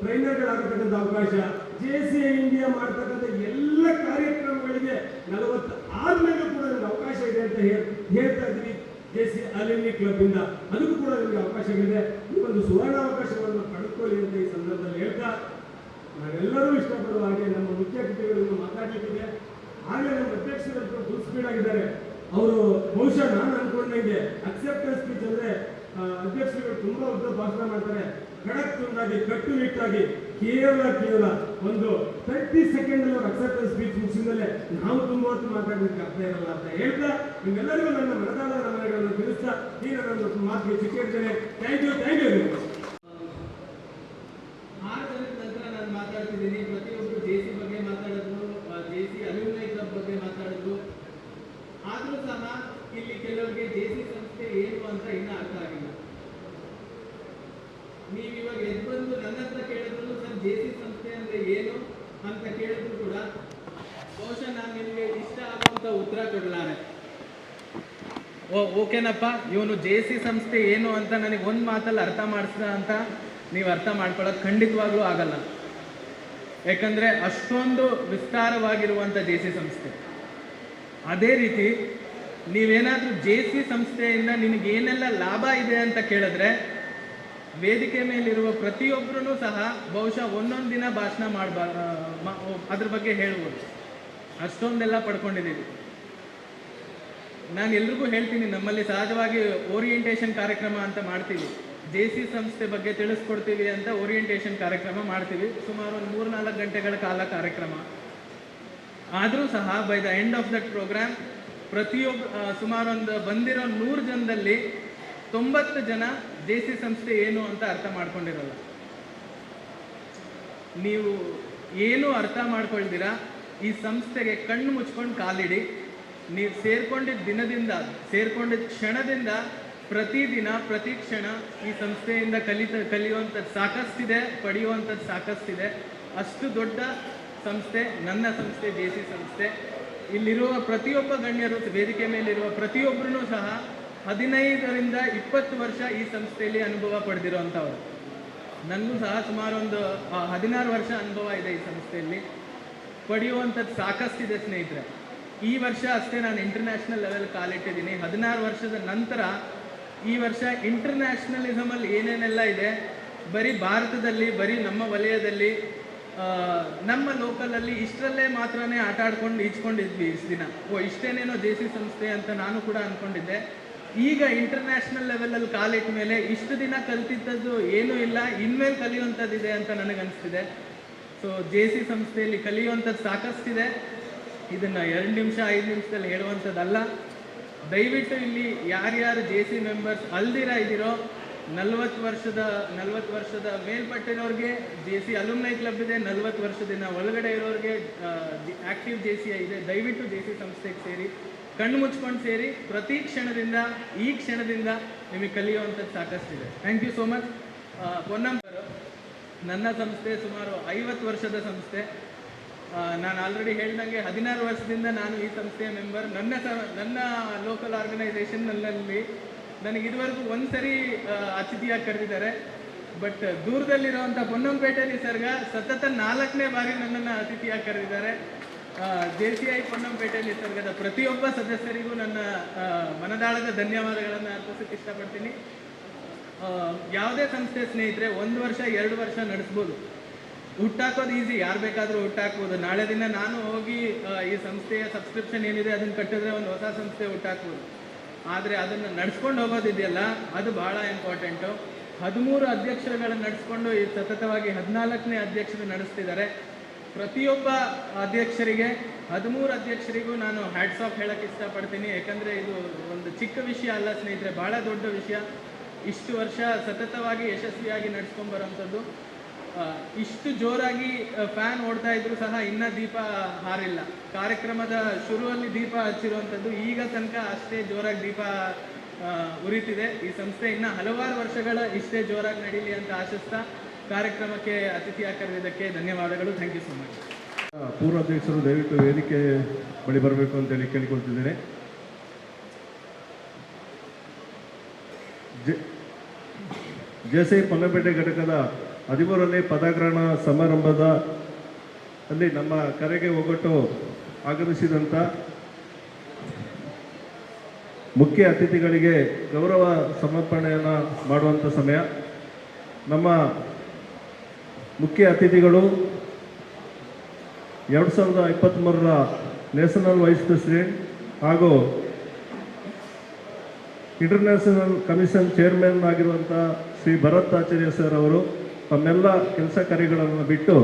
ಟ್ರೈನರ್ಗಳಾಗತಕ್ಕಂಥ ಅವಕಾಶ. ಜೆ ಸಿ ಇಂಡಿಯಾ ಮಾಡ್ತಕ್ಕಂಥ ಎಲ್ಲ ಕಾರ್ಯಕ್ರಮಗಳಿಗೆ ನಲವತ್ತು ಆದ್ಮೇಲೆ ಕೂಡ ಅವಕಾಶ ಇದೆ ಅಂತ ಹೇಳ್- ಹೇಳ್ತಾ ಇದ್ದೀವಿ. ಜೆ ಸಿ ಅಲಿನಿ ಕ್ಲಬ್ ಇಂದ ಅದಕ್ಕೂ ಕೂಡ ನಿಮಗೆ ಅವಕಾಶಗಳಿದೆ ಈ ಒಂದು ಸುವರ್ಣ ಅವಕಾಶವನ್ನು ಪಡೆದುಕೊಳ್ಳಿ ಅಂತ ಈ ಸಂದರ್ಭದಲ್ಲಿ ಹೇಳ್ತಾ ನಾವೆಲ್ಲರೂ ಇಷ್ಟಪಡುವ ಹಾಗೆ ನಮ್ಮ ಮುಖ್ಯ ಅತಿಥಿಗಳನ್ನು ಮಾತಾಡಲಿಕ್ಕಿದೆ. ಹಾಗೆ ನಮ್ಮ ಅಧ್ಯಕ್ಷರು ಫುಲ್ ಸ್ಪೀಡ್ ಆಗಿದ್ದಾರೆ. ಅವರು ಬಹುಶಃ ನಾನು ಅನ್ಕೊಂಡಂಗೆ ಅಕ್ಸೆಪ್ಟೆನ್ಸ್ ಸ್ಪೀಚ್ ಅಂದ್ರೆ ಅಧ್ಯಕ್ಷರುಗಳು ತುಂಬಾ ಉದ್ದ ಭಾಷಣ ಮಾಡ್ತಾರೆ. ಖಡಕ್ ತುಂಡಾಗಿ ಕಟ್ಟುನಿಟ್ಟಾಗಿ ಕೇವಲ ಕೇವಲ ಒಂದು ತರ್ಟಿ ಸೆಕೆಂಡ್ ಅಲ್ಲಿ ಅಕ್ಸೆಪ್ಟೆನ್ಸ್ ಸ್ಪೀಚ್ ಮುಗಿಸಿದ್ಮೇಲೆ ನಾವು ತುಂಬಾ ಹೊತ್ತು ಮಾತಾಡಲಿಕ್ಕೆ ಅರ್ಥ ಇರಲ್ಲ ಅಂತ ಹೇಳ್ತಾ ನಿಮ್ಮೆಲ್ಲರಿಗೂ ನನ್ನ ಮನದಾಳದ ನಮನಗಳನ್ನು ತಿಳಿಸ್ತಾ ನೀನು ನನ್ನ ಮಾತಿಗೆ ಸಿಕ್ಕಿರ್ತೇನೆ ಥ್ಯಾಂಕ್ ಯು ಥ್ಯಾಂಕ್ ನಂತರ ನಾನು ಮಾತಾಡ್ತಿದ್ದೀನಿ. ಪ್ರತಿಯೊಬ್ಬರು ಜೆ ಬಗ್ಗೆ ಮಾತಾಡಿದ್ರು ಜೆ ಸಿ ಅಲ್ಯೂಮಿನೈ ಬಗ್ಗೆ ಮಾತಾಡಿದ್ರು. ಆದರೂ ಸಹ ಇಲ್ಲಿ ಕೆಲವರಿಗೆ ಜೆ ಸಿ ಸಂಸ್ಥೆ ಏನು ಅಂತ ಇನ್ನೂ ಅರ್ಥ ಆಗಿಲ್ಲ. ನೀವು ಇವಾಗ ಎದ್ದು ಬಂದು ನನ್ನ ಹತ್ರ ಕೇಳಿದ್ರು ಸರ್ ಜೆ ಸಿ ಸಂಸ್ಥೆ ಅಂದ್ರೆ ಏನು ಅಂತ ಕೇಳಿದ್ರು ಕೂಡ ಬಹುಶಃ ನಾನು ನಿಮಗೆ ಇಷ್ಟ ಆಗುವಂತ ಉತ್ತರ ಕೊಡಲಾರೆ. ಓ, ಓಕೆನಪ್ಪ. ಇವನು ಜೇಸಿ ಸಂಸ್ಥೆ ಏನು ಅಂತ ನನಗೆ ಒಂದು ಮಾತಲ್ಲಿ ಅರ್ಥ ಮಾಡಿಸ್ದ ಅಂತ ನೀವು ಅರ್ಥ ಮಾಡ್ಕೊಳ್ಳೋದು ಖಂಡಿತವಾಗ್ಲೂ ಆಗಲ್ಲ. ಯಾಕಂದರೆ ಅಷ್ಟೊಂದು ವಿಸ್ತಾರವಾಗಿರುವಂಥ ಜೇಸಿ ಸಂಸ್ಥೆ. ಅದೇ ರೀತಿ ನೀವೇನಾದರೂ ಜೆ ಸಿ ಸಂಸ್ಥೆಯಿಂದ ನಿನಗೇನೆಲ್ಲ ಲಾಭ ಇದೆ ಅಂತ ಕೇಳಿದ್ರೆ ವೇದಿಕೆ ಮೇಲಿರುವ ಪ್ರತಿಯೊಬ್ಬರೂ ಸಹ ಬಹುಶಃ ಒಂದೊಂದು ದಿನ ಭಾಷಣ ಮಾಡಬಾರ ಅದ್ರ ಬಗ್ಗೆ ಹೇಳ್ಬೋದು. ಅಷ್ಟೊಂದೆಲ್ಲ ಪಡ್ಕೊಂಡಿದ್ದೀವಿ. ನಾನು ಎಲ್ರಿಗೂ ಹೇಳ್ತೀನಿ, ನಮ್ಮಲ್ಲಿ ಸಹಜವಾಗಿ ಓರಿಯೆಂಟೇಷನ್ ಕಾರ್ಯಕ್ರಮ ಅಂತ ಮಾಡ್ತೀವಿ. ಜೆ ಸಿ ಸಂಸ್ಥೆ ಬಗ್ಗೆ ತಿಳಿಸ್ಕೊಡ್ತೀವಿ ಅಂತ ಓರಿಯೆಂಟೇಷನ್ ಕಾರ್ಯಕ್ರಮ ಮಾಡ್ತೀವಿ. ಸುಮಾರು ಒಂದು ಮೂರು ನಾಲ್ಕು ಗಂಟೆಗಳ ಕಾಲ ಕಾರ್ಯಕ್ರಮ. ಆದರೂ ಸಹ by the end of that programme ಪ್ರತಿಯೊಬ್ಬ ಸುಮಾರೊಂದು ಸುಮಾರು ಬಂದಿರೋ ನೂರು ಜನದಲ್ಲಿ ತೊಂಬತ್ತು ಜನ ಜೆ ಸಿ ಸಂಸ್ಥೆ ಏನು ಅಂತ ಅರ್ಥ ಮಾಡ್ಕೊಂಡಿರಲ್ಲ. ನೀವು ಏನು ಅರ್ಥ ಮಾಡ್ಕೊಳ್ದಿರಾ, ಈ ಸಂಸ್ಥೆಗೆ ಕಣ್ಣು ಮುಚ್ಕೊಂಡು ಕಾಲಿಡಿ. ನೀವು ಸೇರ್ಕೊಂಡಿದ್ದ ದಿನದಿಂದ, ಸೇರ್ಕೊಂಡಿದ್ದ ಕ್ಷಣದಿಂದ ಪ್ರತಿದಿನ, ಪ್ರತಿ ಕ್ಷಣ ಈ ಸಂಸ್ಥೆಯಿಂದ ಕಲಿತ, ಕಲಿಯುವಂಥದ್ದು ಸಾಕಷ್ಟಿದೆ, ಪಡೆಯುವಂಥದ್ದು ಸಾಕಷ್ಟಿದೆ. ಅಷ್ಟು ದೊಡ್ಡ ಸಂಸ್ಥೆ, ನನ್ನ ಸಂಸ್ಥೆ ಜೆ ಸಿ ಸಂಸ್ಥೆ. ಇಲ್ಲಿರುವ ಪ್ರತಿಯೊಬ್ಬ ಗಣ್ಯರು, ವೇದಿಕೆ ಮೇಲಿರುವ ಪ್ರತಿಯೊಬ್ಬರೂ ಸಹ ಹದಿನೈದರಿಂದ ಇಪ್ಪತ್ತು ವರ್ಷ ಈ ಸಂಸ್ಥೆಯಲ್ಲಿ ಅನುಭವ ಪಡೆದಿರುವಂಥವ್ರು. ನನಗೂ ಸಹ ಸುಮಾರು ಒಂದು ಹದಿನಾರು ವರ್ಷ ಅನುಭವ ಇದೆ ಈ ಸಂಸ್ಥೆಯಲ್ಲಿ. ಪಡೆಯುವಂಥದ್ದು ಸಾಕಷ್ಟಿದೆ ಸ್ನೇಹಿತರೆ. ಈ ವರ್ಷ ಅಷ್ಟೇ ನಾನು ಇಂಟರ್ನ್ಯಾಷನಲ್ ಲೆವೆಲ್ ಕಾಲಿಟ್ಟಿದ್ದೀನಿ. ಹದಿನಾರು ವರ್ಷದ ನಂತರ ಈ ವರ್ಷ ಇಂಟರ್ನ್ಯಾಷನಲಿಸಮಲ್ಲಿ ಏನೇನೆಲ್ಲ ಇದೆ, ಬರೀ ಭಾರತದಲ್ಲಿ, ಬರೀ ನಮ್ಮ ವಲಯದಲ್ಲಿ ನಮ್ಮ ಲೋಕಲಲ್ಲಿ ಇಷ್ಟರಲ್ಲೇ ಮಾತ್ರನೇ ಆಟ ಆಡ್ಕೊಂಡು ಈಜ್ಕೊಂಡಿದ್ವಿ ಇಷ್ಟು ದಿನ. ಓ, ಇಷ್ಟೇನೇನೋ ಜೆ ಸಿ ಸಂಸ್ಥೆ ಅಂತ ನಾನು ಕೂಡ ಅಂದ್ಕೊಂಡಿದ್ದೆ ಈಗ ಇಂಟರ್ನ್ಯಾಷನಲ್ ಲೆವೆಲಲ್ಲಿ ಕಾಲಿಟ್ಟ ಮೇಲೆ ಇಷ್ಟು ದಿನ ಕಲ್ತಿದ್ದದ್ದು ಏನೂ ಇಲ್ಲ, ಇನ್ಮೇಲೆ ಕಲಿಯುವಂಥದ್ದಿದೆ ಅಂತ ನನಗನ್ನಿಸ್ತಿದೆ ಸೊ ಜೆ ಸಿ ಸಂಸ್ಥೆಯಲ್ಲಿ ಕಲಿಯುವಂಥದ್ದು ಸಾಕಷ್ಟಿದೆ. ಇದನ್ನು ಎರಡು ನಿಮಿಷ, ಐದು ನಿಮಿಷದಲ್ಲಿ ಹೇಳುವಂಥದ್ದಲ್ಲ. ದಯವಿಟ್ಟು ಇಲ್ಲಿ ಯಾರ್ಯಾರು ಜೆ ಸಿ ಮೆಂಬರ್ಸ್ ಅಲ್ದಿರ ಇದ್ದೀರೋ, ನಲ್ವತ್ತು ವರ್ಷದ ನಲ್ವತ್ತು ವರ್ಷದ ಮೇಲ್ಪಟ್ಟಿರೋರಿಗೆ ಜೆ ಸಿ ಅಲುಮ್ನೈ ಕ್ಲಬ್ ಇದೆ, ನಲ್ವತ್ತು ವರ್ಷದಿಂದ ಒಳಗಡೆ ಇರೋರಿಗೆ ಆಕ್ಟಿವ್ ಜೆ ಸಿ ಇದೆ. ದಯವಿಟ್ಟು ಜೆ ಸಿ ಸಂಸ್ಥೆಗೆ ಸೇರಿ. ಕಣ್ಣು ಮುಚ್ಕೊಂಡು ಸೇರಿ ಪ್ರತಿ ಕ್ಷಣದಿಂದ, ಈ ಕ್ಷಣದಿಂದ ನಿಮಗೆ ಕಲಿಯುವಂಥದ್ದು ಸಾಕಷ್ಟಿದೆ ಥ್ಯಾಂಕ್ ಯು ಸೋ ಮಚ್ ಪೊನ್ನಂಬರು ನನ್ನ ಸಂಸ್ಥೆ ಸುಮಾರು ಐವತ್ತು ವರ್ಷದ ಸಂಸ್ಥೆ. ನಾನು ಆಲ್ರೆಡಿ ಹೇಳ್ದಂಗೆ ಹದಿನಾರು ವರ್ಷದಿಂದ ನಾನು ಈ ಸಂಸ್ಥೆಯ ಮೆಂಬರ್ ನನ್ನ ಸ, ನನ್ನ ಲೋಕಲ್ ಆರ್ಗನೈಸೇಷನ್ನಲ್ಲಿ ನನಗೆ ಇದುವರೆಗೂ ಒಂದು ಸರಿ ಅತಿಥಿಯಾಗಿ ಕರೆದಿದ್ದಾರೆ. ಬಟ್ ದೂರದಲ್ಲಿರುವಂಥ ಪೊನ್ನಂಪೇಟೆ ನಿಸರ್ಗ ಸತತ ನಾಲ್ಕನೇ ಬಾರಿ ನನ್ನನ್ನು ಅತಿಥಿಯಾಗಿ ಕರೆದಿದ್ದಾರೆ. ಜೆ ಪೊನ್ನಂಪೇಟೆಯಲ್ಲಿ ನಿಸರ್ಗದ ಪ್ರತಿಯೊಬ್ಬ ಸದಸ್ಯರಿಗೂ ನನ್ನ ಮನದಾಳದ ಧನ್ಯವಾದಗಳನ್ನು ಅರ್ಪಿಸೋಕ್ಕೆ ಇಷ್ಟಪಡ್ತೀನಿ. ಯಾವುದೇ ಸಂಸ್ಥೆ ಸ್ನೇಹಿತರೆ, ಒಂದು ವರ್ಷ, ಎರಡು ವರ್ಷ ನಡೆಸ್ಬೋದು. ಹುಟ್ಟಾಕೋದು ಈಸಿ ಯಾರು ಬೇಕಾದರೂ ಹುಟ್ಟಾಕ್ಬೋದು. ನಾಳೆ ದಿನ ನಾನು ಹೋಗಿ ಈ ಸಂಸ್ಥೆಯ ಸಬ್ಸ್ಕ್ರಿಪ್ಷನ್ ಏನಿದೆ ಅದನ್ನು ಕಟ್ಟಿದ್ರೆ ಒಂದು ಹೊಸ ಸಂಸ್ಥೆ ಹುಟ್ಟಾಕ್ಬೋದು. ಆದರೆ ಅದನ್ನು ನಡ್ಸ್ಕೊಂಡು ಹೋಗೋದಿದೆಯಲ್ಲ, ಅದು ಭಾಳ ಇಂಪಾರ್ಟೆಂಟು ಹದಿಮೂರು ಅಧ್ಯಕ್ಷರುಗಳನ್ನು ನಡೆಸ್ಕೊಂಡು ಈ ಸತತವಾಗಿ ಹದಿನಾಲ್ಕನೇ ಅಧ್ಯಕ್ಷರು ನಡೆಸ್ತಿದ್ದಾರೆ. ಪ್ರತಿಯೊಬ್ಬ ಅಧ್ಯಕ್ಷರಿಗೆ, ಹದಿಮೂರು ಅಧ್ಯಕ್ಷರಿಗೂ ನಾನು ಹ್ಯಾಟ್ಸ್ ಆಫ್ ಹೇಳಕ್ಕೆ ಇಷ್ಟಪಡ್ತೀನಿ. ಯಾಕಂದರೆ ಇದು ಒಂದು ಚಿಕ್ಕ ವಿಷಯ ಅಲ್ಲ ಸ್ನೇಹಿತರೆ ಭಾಳ ದೊಡ್ಡ ವಿಷಯ. ಇಷ್ಟು ವರ್ಷ ಸತತವಾಗಿ ಯಶಸ್ವಿಯಾಗಿ ನಡ್ಸ್ಕೊಂಡ್ ಬರೋಂಥದ್ದು ಇಷ್ಟು ಜೋರಾಗಿ ಫ್ಯಾನ್ ಓಡ್ತಾ ಇದ್ರು ಸಹ ಇನ್ನ ದೀಪ ಹಾರಿಲ್ಲ. ಕಾರ್ಯಕ್ರಮದ ಶುರುವಲ್ಲಿ ದೀಪ ಹಚ್ಚಿರುವಂಥದ್ದು ಈಗ ತನಕ ಅಷ್ಟೇ ಜೋರಾಗಿ ದೀಪ ಉರಿತಿದೆ. ಈ ಸಂಸ್ಥೆ ಇನ್ನ ಹಲವಾರು ವರ್ಷಗಳ ಇಷ್ಟೇ ಜೋರಾಗಿ ನಡೀಲಿ ಅಂತ ಆಶಿಸ್ತಾ ಕಾರ್ಯಕ್ರಮಕ್ಕೆ ಅತಿಥಿಯಾಗಿ ಕರೆದಿದ್ದಕ್ಕೆ ಧನ್ಯವಾದಗಳು. ಥ್ಯಾಂಕ್ ಯು ಸೊ ಮಚ್ ಪೂರ್ವಾಧ್ಯಕ್ಷರು ದಯವಿಟ್ಟು ವೇದಿಕೆ ಬಳಿ ಬರಬೇಕು ಅಂತೇಳಿ ಕೇಳಿಕೊಳ್ತಿದ್ದೇನೆ. ಜೆಸಿ ಪೊನ್ನಪೇಟೆ ಘಟಕದ ಹದಿಮೂರನೇ ಪದಗ್ರಹಣ ಸಮಾರಂಭದ ಅಲ್ಲಿ ನಮ್ಮ ಕರೆಗೆ ಒಗ್ಗಟ್ಟು ಆಗಮಿಸಿದಂಥ ಮುಖ್ಯ ಅತಿಥಿಗಳಿಗೆ ಗೌರವ ಸಮರ್ಪಣೆಯನ್ನು ಮಾಡುವಂಥ ಸಮಯ. ನಮ್ಮ ಮುಖ್ಯ ಅತಿಥಿಗಳು, ಎರಡು ಸಾವಿರದ ಇಪ್ಪತ್ತ್ಮೂರರ ನ್ಯಾಷನಲ್ ವೈಸ್ ಪ್ರೆಸಿಡೆಂಟ್ ಹಾಗೂ ಇಂಟರ್ನ್ಯಾಷನಲ್ ಕಮಿಷನ್ ಚೇರ್ಮನ್ ಆಗಿರುವಂಥ ಶ್ರೀ ಭರತ್ ಆಚಾರ್ಯ ಸರ್ ಅವರು ತಮ್ಮೆಲ್ಲ ಕೆಲಸ ಕಾರ್ಯಗಳನ್ನು ಬಿಟ್ಟು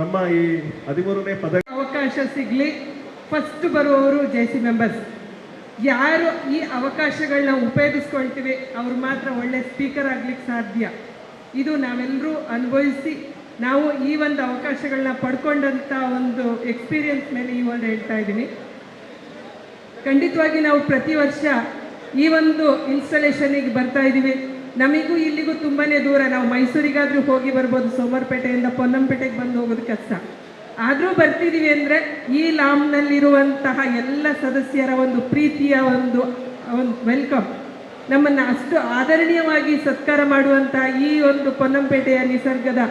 ನಮ್ಮ ಈ ಹದಿಮೂರನೇ ಪದ ಅವಕಾಶ ಸಿಗಲಿ. ಫಸ್ಟ್ ಬರುವವರು ಜೆ ಸಿ ಮೆಂಬರ್ಸ್ ಯಾರು ಈ ಅವಕಾಶಗಳನ್ನ ಉಪಯೋಗಿಸ್ಕೊಳ್ತೀವಿ, ಅವ್ರು ಮಾತ್ರ ಒಳ್ಳೆ ಸ್ಪೀಕರ್ ಆಗ್ಲಿಕ್ಕೆ ಸಾಧ್ಯ. ಇದು ನಾವೆಲ್ಲರೂ ಅನುಭವಿಸಿ ನಾವು ಈ ಒಂದು ಅವಕಾಶಗಳನ್ನ ಪಡ್ಕೊಂಡಂಥ ಒಂದು ಎಕ್ಸ್ಪೀರಿಯನ್ಸ್ ಮೇಲೆ ಈ ಒಂದು ಹೇಳ್ತಾ ಇದ್ದೀನಿ. ಖಂಡಿತವಾಗಿ ನಾವು ಪ್ರತಿ ವರ್ಷ ಈ ಒಂದು ಇನ್ಸ್ಟಾಲೇಷನಿಗೆ ಬರ್ತಾ ಇದ್ದೀವಿ. ನಮಗೂ ಇಲ್ಲಿಗೂ ತುಂಬಾ ದೂರ. ನಾವು ಮೈಸೂರಿಗಾದರೂ ಹೋಗಿ ಬರ್ಬೋದು. ಸೋಮವಾರಪೇಟೆಯಿಂದ ಪೊನ್ನಂಪೇಟೆಗೆ ಬಂದು ಹೋಗೋದು ಕಷ್ಟ. ಆದರೂ ಬರ್ತಿದ್ದೀವಿ ಅಂದರೆ ಈ ಲಾಮ್ನಲ್ಲಿರುವಂತಹ ಎಲ್ಲ ಸದಸ್ಯರ ಒಂದು ಪ್ರೀತಿಯ ಒಂದು ಒಂದು ವೆಲ್ಕಮ್ ನಮ್ಮನ್ನು ಅಷ್ಟು ಆದರಣೀಯವಾಗಿ ಸತ್ಕಾರ ಮಾಡುವಂಥ ಈ ಒಂದು ಪೊನ್ನಂಪೇಟೆಯ ನಿಸರ್ಗದ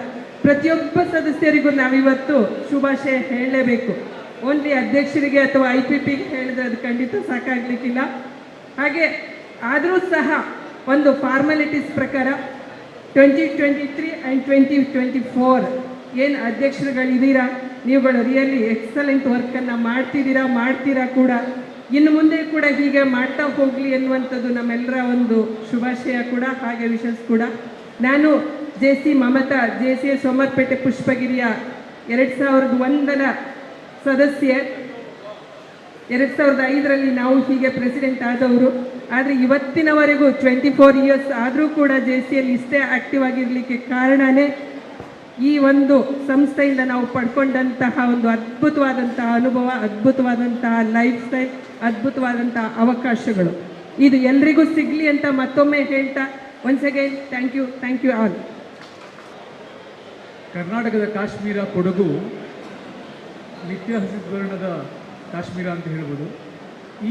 ಪ್ರತಿಯೊಬ್ಬ ಸದಸ್ಯರಿಗೂ ನಾವಿವತ್ತು ಶುಭಾಶಯ ಹೇಳಲೇಬೇಕು. ಓನ್ಲಿ ಅಧ್ಯಕ್ಷರಿಗೆ ಅಥವಾ ಐ ಪಿ ಪಿಗೆ ಹೇಳಿದ್ರೆ ಅದು ಖಂಡಿತ ಸಾಕಾಗಲಿಕ್ಕಿಲ್ಲ. ಹಾಗೆ ಆದರೂ ಸಹ ಒಂದು ಫಾರ್ಮಾಲಿಟೀಸ್ ಪ್ರಕಾರ twenty twenty three and twenty twenty four ಏನು ಅಧ್ಯಕ್ಷರುಗಳಿದ್ದೀರಾ? ನೀವುಗಳು ರಿಯಲಿ ಎಕ್ಸಲೆಂಟ್ ವರ್ಕನ್ನು ಮಾಡ್ತಿದ್ದೀರಾ? ಮಾಡ್ತೀರಾ ಕೂಡ? ಇನ್ನು ಮುಂದೆ ಕೂಡ ಹೀಗೆ ಮಾಡ್ತಾ ಹೋಗಲಿ ಎನ್ನುವಂಥದ್ದು ನಮ್ಮೆಲ್ಲರ ಒಂದು ಶುಭಾಶಯ ಕೂಡ, ಹಾಗೆ ವಿಶಸ್ ಕೂಡ. ನಾನು J C Mamata J C Somwarpet ಪುಷ್ಪಗಿರಿಯ ಎರಡು ಸಾವಿರದ ಒಂದರ ಸದಸ್ಯೆ. ಎರಡು ಸಾವಿರದ ಐದರಲ್ಲಿ ನಾವು ಹೀಗೆ ಪ್ರೆಸಿಡೆಂಟ್ ಆದವರು. ಆದರೆ ಇವತ್ತಿನವರೆಗೂ ಟ್ವೆಂಟಿ ಫೋರ್ ಇಯರ್ಸ್ ಆದರೂ ಕೂಡ ಜೆ ಸಿಯಲ್ಲಿ ಇಷ್ಟೇ ಆಕ್ಟಿವ್ ಆಗಿರಲಿಕ್ಕೆ ಕಾರಣನೇ ಈ ಒಂದು ಸಂಸ್ಥೆಯಿಂದ ನಾವು ಪಡ್ಕೊಂಡಂತಹ ಒಂದು ಅದ್ಭುತವಾದಂತಹ ಅನುಭವ, ಅದ್ಭುತವಾದಂತಹ ಲೈಫ್ ಸ್ಟೈಲ್ ಅದ್ಭುತವಾದಂತಹ ಅವಕಾಶಗಳು. ಇದು ಎಲ್ರಿಗೂ ಸಿಗಲಿ ಅಂತ ಮತ್ತೊಮ್ಮೆ ಹೇಳ್ತಾ once again thank you thank you all ಕರ್ನಾಟಕದ ಕಾಶ್ಮೀರ ಕೊಡಗು ನಿತ್ಯ ಹಸಿದ್ವರ್ಣದ ಕಾಶ್ಮೀರ ಅಂತ ಹೇಳ್ಬೋದು.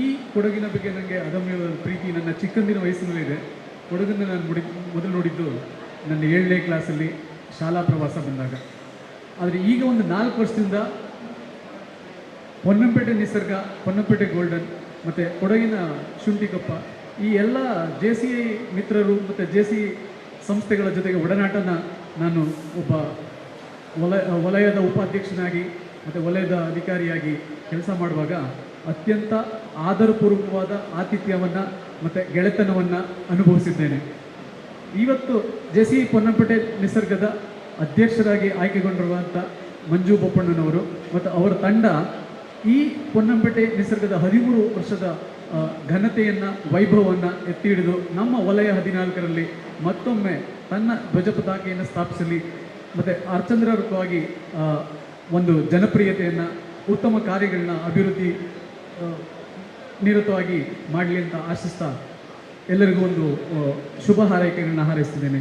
ಈ ಕೊಡಗಿನ ಬಗ್ಗೆ ನನಗೆ ಅದಮ್ಯ ಪ್ರೀತಿ, ನನ್ನ ಚಿಕ್ಕಂದಿನ ವಯಸ್ಸಿನಲ್ಲಿದೆ ಕೊಡಗನ್ನು ನಾನು ಮುಡಿ, ಮೊದಲು ನೋಡಿದ್ದು ನನ್ನ ಏಳನೇ ಕ್ಲಾಸಲ್ಲಿ ಶಾಲಾ ಪ್ರವಾಸ ಬಂದಾಗ. ಆದರೆ ಈಗ ಒಂದು ನಾಲ್ಕು ವರ್ಷದಿಂದ ಪೊನ್ನಂಪೇಟೆ ನಿಸರ್ಗ ಹೊನ್ನಂಪೇಟೆ ಗೋಲ್ಡನ್, ಮತ್ತು ಕೊಡಗಿನ ಶುಂಠಿಕೊಪ್ಪ ಈ ಎಲ್ಲ ಜೆ ಸಿ ಐ ಮಿತ್ರರು ಮತ್ತು ಜೆ ಸಿ ಸಂಸ್ಥೆಗಳ ಜೊತೆಗೆ ಒಡನಾಟನ ನಾನು ಒಬ್ಬ ವಲಯ, ವಲಯದ ಉಪಾಧ್ಯಕ್ಷನಾಗಿ ಮತ್ತು ವಲಯದ ಅಧಿಕಾರಿಯಾಗಿ ಕೆಲಸ ಮಾಡುವಾಗ ಅತ್ಯಂತ ಆದರಪೂರ್ವಕವಾದ ಆತಿಥ್ಯವನ್ನು ಮತ್ತು ಗೆಳೆತನವನ್ನು ಅನುಭವಿಸಿದ್ದೇನೆ. ಇವತ್ತು ಜೆ ಸಿ ಪೊನ್ನಂಪೇಟೆ ನಿಸರ್ಗದ ಅಧ್ಯಕ್ಷರಾಗಿ ಆಯ್ಕೆಗೊಂಡಿರುವಂಥ ಮಂಜು ಬೊಪ್ಪಣ್ಣನವರು ಮತ್ತು ಅವರ ತಂಡ ಈ ಪೊನ್ನಂಪೇಟೆ ನಿಸರ್ಗದ ಹದಿಮೂರು ವರ್ಷದ ಘನತೆಯನ್ನು ವೈಭವವನ್ನು ಎತ್ತಿ ಹಿಡಿದು ನಮ್ಮ ವಲಯ ಹದಿನಾಲ್ಕರಲ್ಲಿ ಮತ್ತೊಮ್ಮೆ ತನ್ನ ಧ್ವಜ ಪತಾಕೆಯನ್ನು ಸ್ಥಾಪಿಸಲಿ. ಮತ್ತು ಅರ್ಚಂದ್ರವಾಗಿ ಆ, ಒಂದು ಜನಪ್ರಿಯತೆಯನ್ನು ಉತ್ತಮ ಕಾರ್ಯಗಳನ್ನ ಅಭಿವೃದ್ಧಿ ನಿರತವಾಗಿ ಮಾಡಲಿ ಅಂತ ಆಶಿಸ್ತಾ ಎಲ್ಲರಿಗೂ ಒಂದು ಶುಭ ಹಾರೈಕೆಗಳನ್ನು ಹಾರೈಸ್ತಿದ್ದೇನೆ.